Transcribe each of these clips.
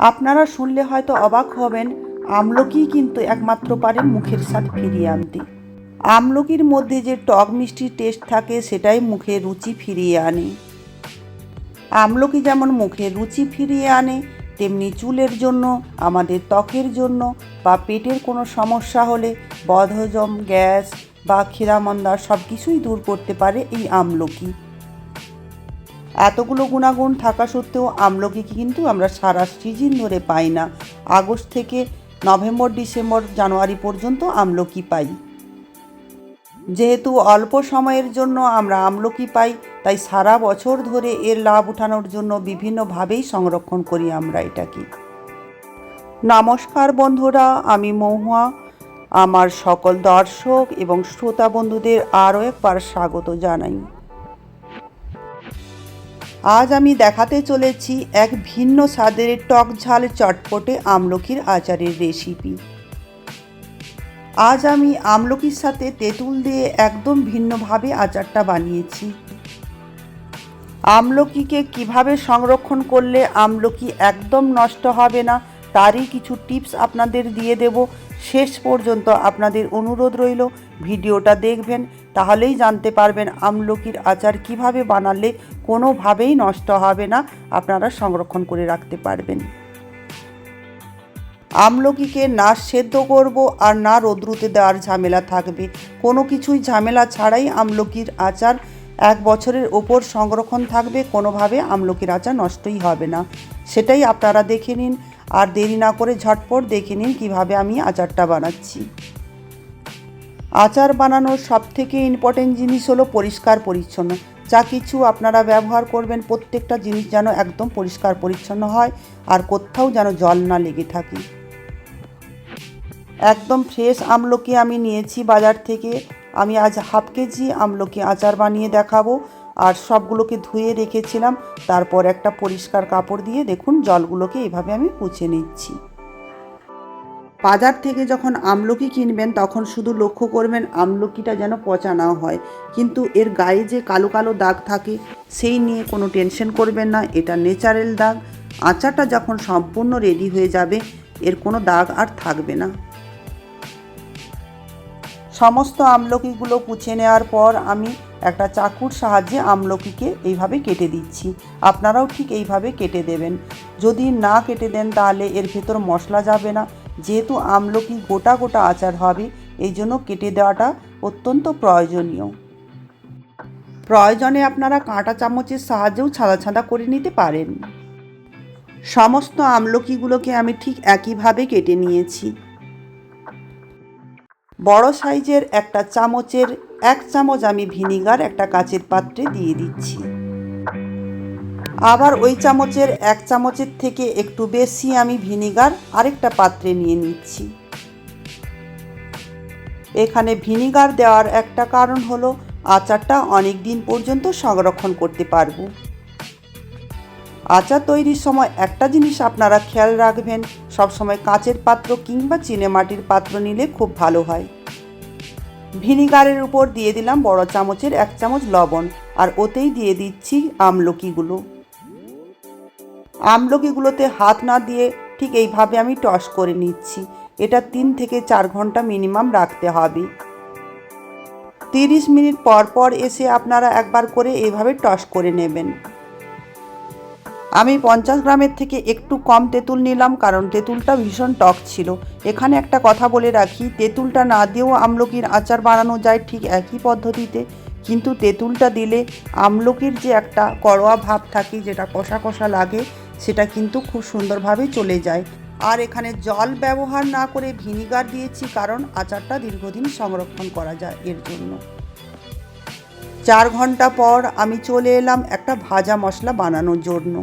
আপনারা শুনলে হয়তো অবাক হবেন, আমলকি কিন্তু একমাত্র পারে মুখের স্বাদ ফিরিয়ে আনতে। আমলকির মধ্যে যে টক মিষ্টি টেস্ট থাকে, সেটাই মুখে রুচি ফিরিয়ে আনে। আমলকি যেমন মুখে রুচি ফিরিয়ে আনে, তেমনি চুলের জন্য, আমাদের ত্বকের জন্য বা পেটের কোনো সমস্যা হলে বদহজম, গ্যাস বা ক্ষীরামন্দা সব কিছুই দূর করতে পারে এই আমলকি। এতগুলো গুণাগুণ থাকা সত্ত্বেও আমলকিকে কিন্তু আমরা সারা সিজন ধরে পাই না। আগস্ট থেকে নভেম্বর, ডিসেম্বর, জানুয়ারি পর্যন্ত আমলকি পাই। যেহেতু অল্প সময়ের জন্য আমরা আমলকি পাই, তাই সারা বছর ধরে এর লাভ উঠানোর জন্য বিভিন্নভাবেই সংরক্ষণ করি আমরা এটাকে। নমস্কার বন্ধুরা, আমি মহুয়া। আমার সকল দর্শক এবং শ্রোতা বন্ধুদের আরও একবার স্বাগত জানাই। আজ আমি দেখাতে চলেছি এক ভিন্ন স্বাদের টক ঝাল চটপটে আমলকির আচারের রেসিপি। আজ আমি আমলকির সাথে তেঁতুল দিয়ে একদম ভিন্নভাবে আচারটা বানিয়েছি। আমলকিকে কীভাবে সংরক্ষণ করলে আমলকি একদম নষ্ট হবে না, তারই কিছু টিপস আপনাদের দিয়ে দেব। শেষ পর্যন্ত আপনাদের অনুরোধ রইল, ভিডিওটা দেখবেন তাহলেই জানতে পারবেন আমলকির আচার কীভাবে বানালে কোনোভাবেই নষ্ট হবে না, আপনারা সংরক্ষণ করে রাখতে পারবেন। আমলকিকে না সেদ্ধ করব আর না রোদ্রুতে দেওয়ার ঝামেলা থাকবে। কোনো কিছুই ঝামেলা ছাড়াই আমলকির আচার এক বছরের ওপর সংরক্ষণ থাকবে, কোনোভাবে আমলকির আচার নষ্টই হবে না। সেটাই আপনারা দেখে নিন, আর দেরি না করে ঝটপট দেখে নিন কীভাবে আমি আচারটা বানাচ্ছি। আচার বানানোর সব থেকে ইম্পর্টেন্ট জিনিস হলো পরিষ্কার পরিচ্ছন্ন। যা কিছু আপনারা ব্যবহার করবেন, প্রত্যেকটা জিনিস যেন একদম পরিষ্কার পরিচ্ছন্ন হয় আর কোথাও যেন জল না লেগে থাকে। একদম ফ্রেশ আমলকি আমি নিয়েছি বাজার থেকে। আমি আজ হাফ কেজি আমলকি আচার বানিয়ে দেখাবো। আর সবগুলোকে ধুয়ে রেখেছিলাম। তারপর একটা পরিষ্কার কাপড় দিয়ে দেখুন জলগুলোকে এভাবে আমি পুছে নিচ্ছি। বাজার থেকে যখন আমলকি কিনবেন, তখন শুধু লক্ষ্য করবেন আমলকিটা যেন পচা না হয়। কিন্তু এর গায়ে যে কালো কালো দাগ থাকে, সেই নিয়ে কোনো টেনশন করবেন না, এটা নেচারেল দাগ। আচারটা যখন সম্পূর্ণ রেডি হয়ে যাবে, এর কোনো দাগ আর থাকবে না। সমস্ত আমলকিগুলো পুছে নেওয়ার পর আমি একটা চাকুর সাহায্যে আমলকিকে এইভাবে কেটে দিচ্ছি। আপনারাও ঠিক এইভাবে কেটে দেবেন। যদি না কেটে দেন, তাহলে এর ভেতর মশলা যাবে না। যেহেতু আমলকি গোটা গোটা আচার হবে, এই জন্য কেটে দেওয়াটা অত্যন্ত প্রয়োজনীয়। প্রয়োজনে আপনারা কাঁটা চামচের সাহায্যেও ছাদা ছাদা করে নিতে পারেন। সমস্ত আমলকিগুলোকে আমি ঠিক একইভাবে কেটে নিয়েছি। বড় সাইজের একটা চামচের এক চামচ আমি ভিনিগার একটা কাচের পাত্রে দিয়ে দিচ্ছি। আবার ওই চামচের এক চামচের থেকে একটু বেশি আমি ভিনিগার আরেকটা পাত্রে নিয়ে নিচ্ছি। এখানে ভিনিগার দেওয়ার একটা কারণ হলো আচারটা অনেক দিন পর্যন্ত সংরক্ষণ করতে পারব। আচার তৈরির সময় একটা জিনিস আপনারা খেয়াল রাখবেন, সবসময় কাঁচের পাত্র কিংবা চিনেমাটির পাত্র নিলে খুব ভালো হয়। ভিনিগারের উপর দিয়ে দিলাম বড় চামচের এক চামচ লবণ, আর ওতেই দিয়ে দিচ্ছি আমলকিগুলো। আমলকিগুলোতে হাত না দিয়ে ঠিক এইভাবে আমি টস করে নিচ্ছি। এটা তিন থেকে চার ঘণ্টা মিনিমাম রাখতে হবে। তিরিশ মিনিট পর পর এসে আপনারা একবার করে এইভাবে টস করে নেবেন। আমি পঞ্চাশ গ্রামের থেকে একটু কম তেঁতুল নিলাম কারণ তেঁতুলটা ভীষণ টক ছিল। এখানে একটা কথা বলে রাখি, তেঁতুলটা না দিয়েও আমলকির আচার বানানো যায় ঠিক একই পদ্ধতিতে, কিন্তু তেঁতুলটা দিলে আমলকির যে একটা করোয়া ভাব থাকে যেটা কষা কষা লাগে সেটা কিন্তু খুব সুন্দরভাবে চলে যায়। আর এখানে জল ব্যবহার না করে ভিনিগার দিয়েছি কারণ আচারটা দীর্ঘদিন সংরক্ষণ করা যায় এর জন্য। চার ঘণ্টা পর আমি চলে এলাম একটা ভাজা মশলা বানানোর জন্য।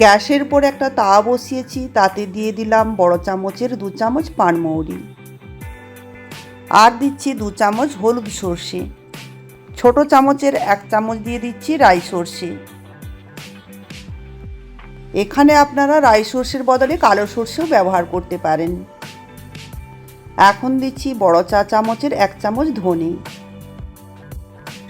গ্যাসের পর একটা তাওয়া বসিয়েছি, তাতে দিয়ে দিলাম বড় চামচের দু চামচ পানমৌরি আর দিচ্ছি দু চামচ হলুদ সর্ষে। ছোট চামচের এক চামচ দিয়ে দিচ্ছি রাই সর্ষে। এখানে আপনারা রাই সর্ষের বদলে কালো সর্ষেও ব্যবহার করতে পারেন। এখন দিচ্ছি বড় চা চামচের এক চামচ ধনে।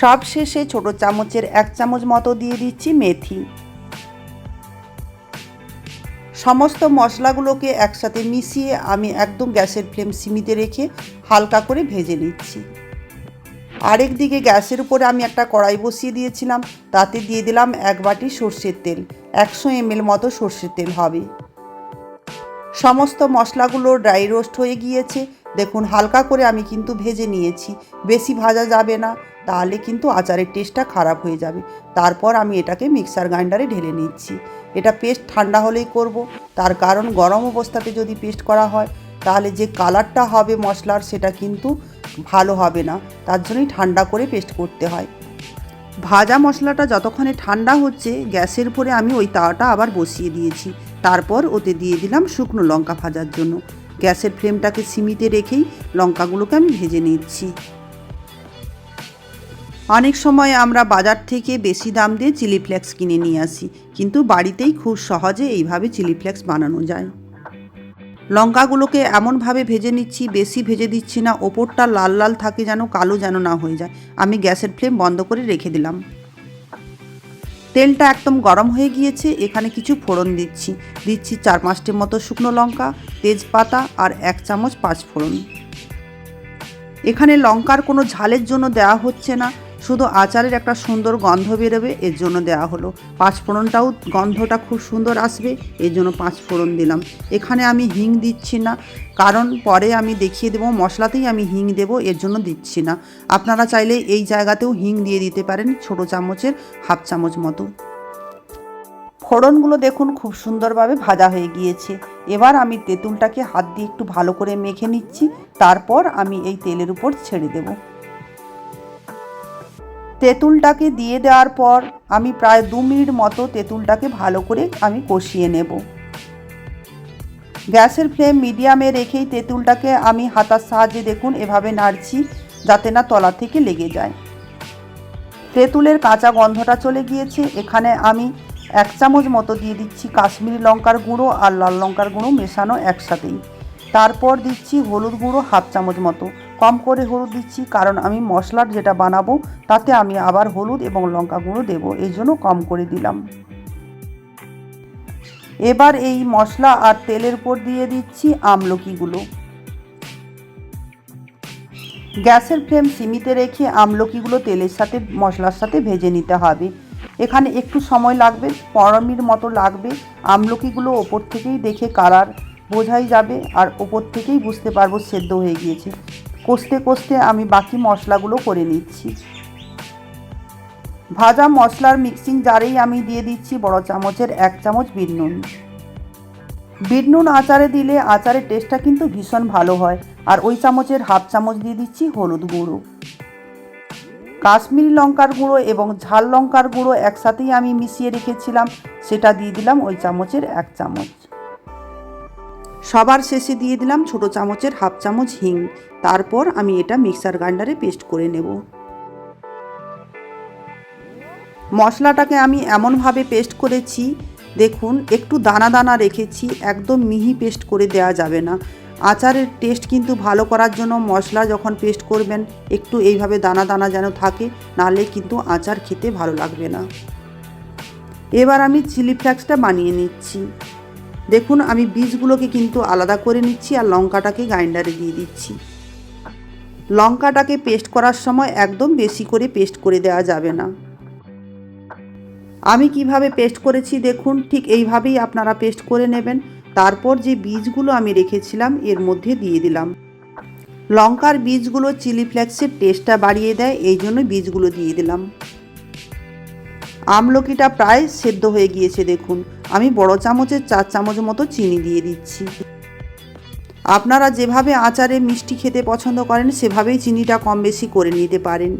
সব শেষে ছোট চামচের এক চামচ মতো দিয়ে দিচ্ছি মেথি। সমস্ত মশলাগুলোকে একসাথে মিশিয়ে আমি একদম গ্যাসের ফ্লেম সিমিতে রেখে হালকা করে ভেজে নিচ্ছি। আরেক দিকে গ্যাসের উপরে আমি একটা কড়াই বসিয়ে দিয়েছিলাম, তাতে দিয়ে দিলাম এক বাটি সর্ষের তেল, একশো এমএল মতো সর্ষের তেল হবে। সমস্ত মশলাগুলো ড্রাই রোস্ট হয়ে গিয়েছে। দেখুন, হালকা করে আমি কিন্তু ভেজে নিয়েছি। বেশি ভাজা যাবে না, তাহলে কিন্তু আচারের টেস্টটা খারাপ হয়ে যাবে। তারপর আমি এটাকে মিক্সার গ্রাইন্ডারে ঢেলে নিচ্ছি। এটা পেস্ট ঠান্ডা হলেই করব। তার কারণ গরম অবস্থাতে যদি পেস্ট করা হয়, তাহলে যে কালারটা হবে মশলার, সেটা কিন্তু ভালো হবে না, তার জন্যই ঠান্ডা করে পেস্ট করতে হয়। ভাজা মশলাটা যতক্ষণে ঠান্ডা হচ্ছে, গ্যাসের উপরে আমি ওই তাওয়াটা আবার বসিয়ে দিয়েছি। তারপর ওতে দিয়ে দিলাম শুকনো লঙ্কা ভাজার জন্য। গ্যাসের ফ্লেমটাকে সিমিতে রেখেই লঙ্কাগুলোকে আমি ভেজে নিচ্ছি। অনেক সময় আমরা বাজার থেকে বেশি দাম দিয়ে চিলি ফ্লেক্স কিনে নিয়ে আসি, কিন্তু বাড়িতেই খুব সহজে এইভাবে চিলি ফ্লেক্স বানানো যায়। লঙ্কাগুলোকে এমনভাবে ভেজে নিচ্ছি, বেশি ভেজে দিচ্ছি না, ওপরটা লাল লাল থাকে যেন, কালো যেন না হয়ে যায়। আমি গ্যাসের ফ্লেম বন্ধ করে রেখে দিলাম। তেলটা একদম গরম হয়ে গিয়েছে, এখানে কিছু ফোড়ন দিচ্ছি। দিচ্ছি চার পাঁচটি মতো শুকনো লঙ্কা, তেজপাতা আর এক চামচ পাঁচ ফোড়ন এখানে লঙ্কার কোনো ঝালের জন্য দেওয়া হচ্ছে না। শুধু আচারের একটা সুন্দর গন্ধ বেরোবে, এর জন্য দেওয়া হলো পাঁচ ফোড়নটাও গন্ধটা খুব সুন্দর আসবে, এর জন্য পাঁচ ফোড়ন দিলাম। এখানে আমি হিং দিচ্ছি না, কারণ পরে আমি দেখিয়ে দেবো, মশলাতেই আমি হিং দেব, এর জন্য দিচ্ছি না। আপনারা চাইলে এই জায়গাতেও হিং দিয়ে দিতে পারেন, ছোটো চামচের, হাফ চামচ মতো। ফোড়নগুলো দেখুন খুব সুন্দরভাবে ভাজা হয়ে গিয়েছে। এবার আমি তেঁতুলটাকে হাত দিয়ে একটু ভালো করে মেখে নিচ্ছি, তারপর আমি এই তেলের উপর ছেড়ে দেব। তেঁতুলটাকে দিয়ে দেওয়ার পর আমি প্রায় দু মিনিট মতো তেঁতুলটাকে ভালো করে আমি কষিয়ে নেব। গ্যাসের ফ্লেম মিডিয়ামে রেখেই তেঁতুলটাকে আমি হাতার সাহায্যে দেখুন এভাবে নাড়ছি যাতে না তলা থেকে লেগে যায়। তেঁতুলের কাঁচা গন্ধটা চলে গিয়েছে। এখানে আমি এক চামচ মতো দিয়ে দিচ্ছি কাশ্মীরি লঙ্কার গুঁড়ো আর লাল লঙ্কার গুঁড়ো মেশানো একসাথেই। তারপর দিচ্ছি হলুদ গুঁড়ো হাফ চামচ মতো। কম করে হলুদ দিচ্ছি, কারণ আমি মশলার যেটা বানাবো তাতে আমি আবার হলুদ এবং লঙ্কা গুঁড়ো দেবো, এই জন্য কম করে দিলাম। এবার এই মশলা আর তেলের উপর দিয়ে দিচ্ছি আমলকিগুলো। গ্যাসের ফ্লেম সিমিতে রেখে আমলকিগুলো তেলের সাথে, মশলার সাথে ভেজে নিতে হবে। এখানে একটু সময় লাগবে, পরমির মতো লাগবে, আমলকিগুলো ওপর থেকেই দেখে কালার বোঝাই যাবে, আর ওপর থেকেই বুঝতে পারব সেদ্ধ হয়ে গিয়েছে। কষতে কষতে আমি বাকি মশলাগুলো করে নিচ্ছি। ভাজা মশলার মিক্সিং জারেই আমি দিয়ে দিচ্ছি বড় চামচের এক চামচ বিট নুন। বিট নুন আচারে দিলে আচারের টেস্টটা কিন্তু ভীষণ ভালো হয়। আর ওই চামচের হাফ চামচ দিয়ে দিচ্ছি হলুদ গুঁড়ো। কাশ্মীরি লঙ্কার গুঁড়ো এবং ঝাল লঙ্কার গুঁড়ো একসাথেই আমি মিশিয়ে রেখেছিলাম। সেটা দিয়ে দিলাম ওই চামচের এক চামচ। সবার শেষে দিয়ে দিলাম ছোট চামচের হাফ চামচ হিং। তারপর আমি এটা মিক্সার গ্রাইন্ডারে পেস্ট করে নেব। মশলাটাকে আমি এমনভাবে পেস্ট করেছি, দেখুন, একটু দানা দানা রেখেছি, একদম মিহি পেস্ট করে দেওয়া যাবে না। আচারের টেস্ট কিন্তু ভালো করার জন্য মশলা যখন পেস্ট করবেন, একটু এইভাবে দানা দানা যেন থাকে, নাহলে কিন্তু আচার খেতে ভালো লাগবে না। এবার আমি চিলি ফ্লেক্সটা বানিয়ে নিচ্ছি। দেখুন, আমি বীজগুলোকে কিন্তু আলাদা করে নিচ্ছি আর লঙ্কাটাকে গ্রাইন্ডারে দিয়ে দিচ্ছি। লঙ্কাটাকে পেস্ট করার সময় একদম বেশি করে পেস্ট করে দেওয়া যাবে না। আমি কীভাবে পেস্ট করেছি দেখুন, ঠিক এইভাবেই আপনারা পেস্ট করে নেবেন। তারপর যে বীজগুলো আমি রেখেছিলাম, এর মধ্যে দিয়ে দিলাম। লঙ্কার বীজগুলো চিলি ফ্লেক্সের টেস্টটা বাড়িয়ে দেয়, এই জন্য বীজগুলো দিয়ে দিলাম। আমলকিটা প্রায় সেদ্ধ হয়ে গিয়েছে দেখুন। আমি বড় চামচের চার চামচ মতো চিনি দিয়ে দিচ্ছি। আপনারা যেভাবে আচারে মিষ্টি খেতে পছন্দ করেন, সেভাবেই চিনিটা কম বেশি করে নিতে পারেন।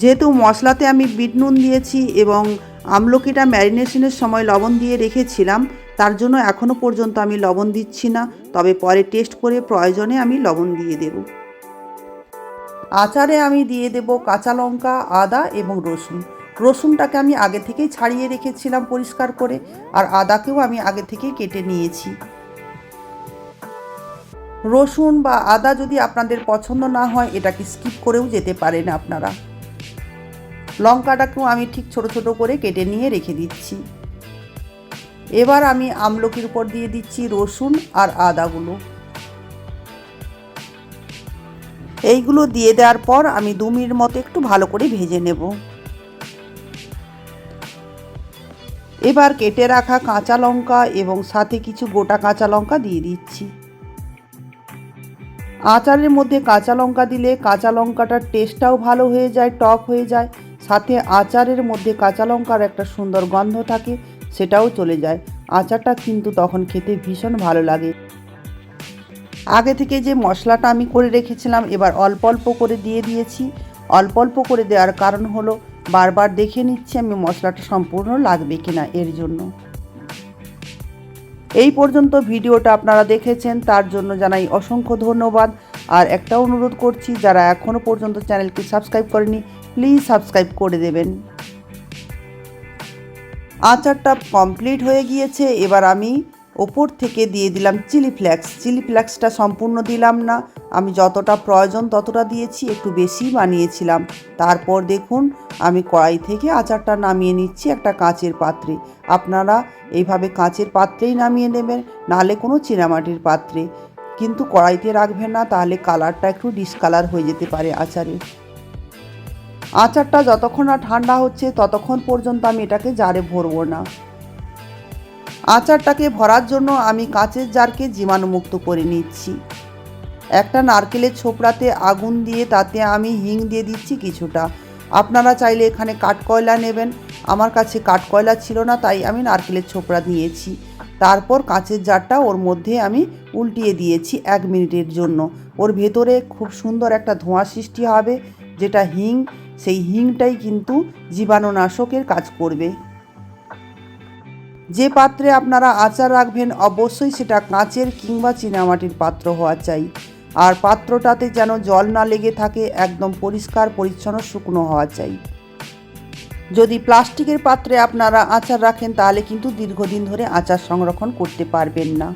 যেহেতু মশলাতে আমি বিট নুন দিয়েছি এবং আমলকিটা ম্যারিনেশনের সময় লবণ দিয়ে রেখেছিলাম, তার জন্য এখনও পর্যন্ত আমি লবণ দিচ্ছি না, তবে পরে টেস্ট করে প্রয়োজনে আমি লবণ দিয়ে দেব। আচারে আমি দিয়ে দেব কাঁচা লঙ্কা, আদা এবং রসুন। রসুনটাকে আমি আগে থেকেই ছাড়িয়ে রেখেছিলাম পরিষ্কার করে, আর আদাকেও আমি আগে থেকেই কেটে নিয়েছি। রসুন বা আদা যদি আপনাদের পছন্দ না হয়, এটাকে স্কিপ করেও যেতে পারেন আপনারা। লঙ্কাটাকেও আমি ঠিক ছোট ছোট করে কেটে নিয়ে রেখে দিচ্ছি। এবার আমি আমলকির উপর দিয়ে দিচ্ছি রসুন আর আদাগুলো। এইগুলো দিয়ে দেওয়ার পর আমি দু মিনিট মতো একটু ভালো করে ভেজে নেব। এবার কেটে রাখা কাঁচা লঙ্কা এবং সাথে কিছু গোটা কাঁচা লঙ্কা দিয়ে দিচ্ছি। আচারের মধ্যে কাঁচা লঙ্কা দিলে কাঁচা লঙ্কাটার টেস্টটাও ভালো হয়ে যায়, টক হয়ে যায়। সাথে আচারের মধ্যে কাঁচা লঙ্কার একটা সুন্দর গন্ধ থাকে, সেটাও চলে যায়। আচারটা কিন্তু তখন খেতে ভীষণ ভালো লাগে। আগে থেকে যে মশলাটা আমি করে রেখেছিলাম, এবার অল্প অল্প করে দিয়ে দিয়েছি। অল্প অল্প করে দেওয়ার কারণ হলো বারবার দেখে নিচ্ছি আমি মশলাটা সম্পূর্ণ লাগবে কিনা এর জন্য। এই পর্যন্ত ভিডিওটা আপনারা দেখেছেন, তার জন্য জানাই অসংখ্য ধন্যবাদ। আর একটা অনুরোধ করছি, যারা এখনও পর্যন্ত চ্যানেলকে সাবস্ক্রাইব করেনি, প্লিজ সাবস্ক্রাইব করে দেবেন। আচারটা কমপ্লিট হয়ে গিয়েছে, এবার আমি ওপর থেকে দিয়ে দিলাম চিলি ফ্লেক্স। চিলি ফ্লেক্সটা সম্পূর্ণ দিলাম না আমি যতটা প্রয়োজন ততটা দিয়েছি, একটু বেশি বানিয়েছিলাম। তারপর দেখুন, আমি কড়াই থেকে আচারটা নামিয়ে নিচ্ছি একটা কাঁচের পাত্রে। আপনারা এইভাবে কাঁচের পাত্রেই নামিয়ে নেবেন নাহলে কোনো চীনামাটির পাত্রে। কিন্তু কড়াইতে রাখবেন না, তাহলে কালারটা একটু ডিসকালার হয়ে যেতে পারে আচারের। আচারটা যতক্ষণ না ঠান্ডা হচ্ছে, ততক্ষণ পর্যন্ত আমি এটাকে জারে ভরবো না। আচারটাকে ভরার জন্য আমি কাঁচের জারকে জীবাণুমুক্ত করে নিচ্ছি। একটা নারকেলের ছোপড়াতে আগুন দিয়ে তাতে আমি হিং দিয়ে দিচ্ছি কিছুটা। আপনারা চাইলে এখানে কাঠকয়লা নেবেন। আমার কাছে কাঠকয়লা ছিল না, তাই আমি নারকেলের ছোপড়া নিয়েছি। তারপর কাঁচের জারটা ওর মধ্যে আমি উল্টিয়ে দিয়েছি এক মিনিটের জন্য। ওর ভেতরে খুব সুন্দর একটা ধোঁয়া সৃষ্টি হবে, যেটা হিং, সেই হিংটাই কিন্তু জীবাণুনাশকের কাজ করবে। যে পাত্রে আপনারা আচার রাখবেন, অবশ্যই সেটা কাঁচের কিংবা চীনামাটির পাত্র হওয়া চাই। আর পাত্রটাতে যেন জল না লেগে থাকে, একদম পরিষ্কার, পরিচ্ছন্ন, শুকনো হওয়া চাই। যদি প্লাস্টিকের পাত্রে আপনারা আচার রাখেন, তাহলে কিন্তু দীর্ঘদিন ধরে আচার সংরক্ষণ করতে পারবেন না।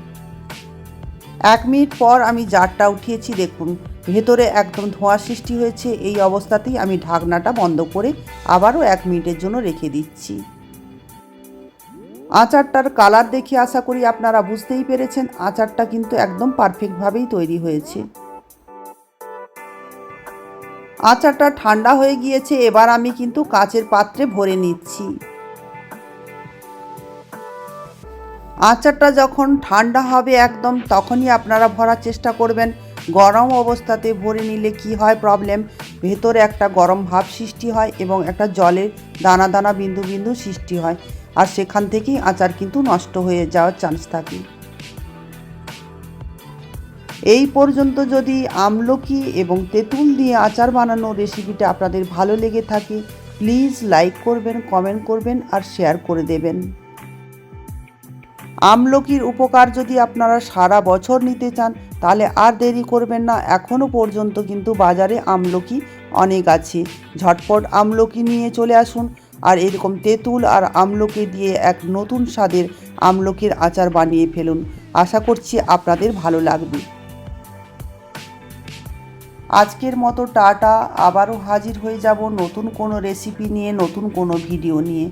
এক মিনিট পর আমি জারটা উঠিয়েছি, দেখুন। ভেতরে একদম ধোঁয়া সৃষ্টি হয়েছে, এই অবস্থাতেই আমি ঢাকনাটা বন্ধ করে আবারও এক মিনিটের জন্য রেখে দিচ্ছি। আচারটার কালার দেখে আশা করি আপনারা বুঝতেই পেরেছেন, আচারটা কিন্তু একদম পারফেক্টভাবেই তৈরি হয়েছে। আচারটা ঠান্ডা হয়ে গিয়েছে, এবার আমি কিন্তু কাচের পাত্রে ভরে নিচ্ছি। আচারটা যখন ঠান্ডা হবে একদম, তখনই আপনারা ভরার চেষ্টা করবেন। গরম অবস্থাতে ভরে নিলে কি হয় প্রবলেম ভেতরে একটা গরম ভাব সৃষ্টি হয় এবং একটা জলের দানা দানা বিন্দু বিন্দু সৃষ্টি হয়। আর সেখান থেকেই আচার কিন্তু নষ্ট হয়ে যাওয়ার চান্স থাকে। এই পর্যন্ত যদি আমলকি এবং তেঁতুল দিয়ে আচার বানানোর রেসিপিটা আপনাদের ভালো লেগে থাকে প্লিজ লাইক করবেন কমেন্ট করবেন আর শেয়ার করে দেবেন। আমলকির উপকার যদি আপনারা সারা বছর নিতে চান, তাহলে আর দেরি করবেন না এখনও পর্যন্ত কিন্তু বাজারে আমলকি অনেক আছে। ঝটপট আমলকি নিয়ে চলে আসুন। আর এরকম তেঁতুল আর আমলকি দিয়ে এক নতুন স্বাদের আমলকির আচার বানিয়ে ফেলুন। আশা করছি আপনাদের ভালো লাগবে। আজকের মতো টাটা। আবারও হাজির হয়ে যাব নতুন কোনো রেসিপি নিয়ে, নতুন কোনো ভিডিও নিয়ে।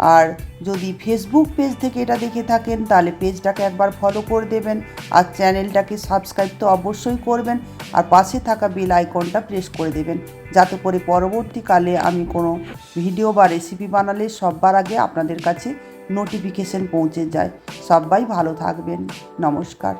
আর যদি ফেসবুক পেজ থেকে এটা দেখে থাকেন, তাহলে পেজটাকে একবার ফলো করে দেবেন আর চ্যানেলটাকে সাবস্ক্রাইব তো অবশ্যই করবেন আর পাশে থাকা বেল আইকনটা প্রেস করে দেবেন যাতে করে পরবর্তীকালে আমি কোনো ভিডিও বা রেসিপি বানালে সববার আগে আপনাদের কাছে নোটিফিকেশন পৌঁছে যায়। সবাই ভালো থাকবেন। নমস্কার।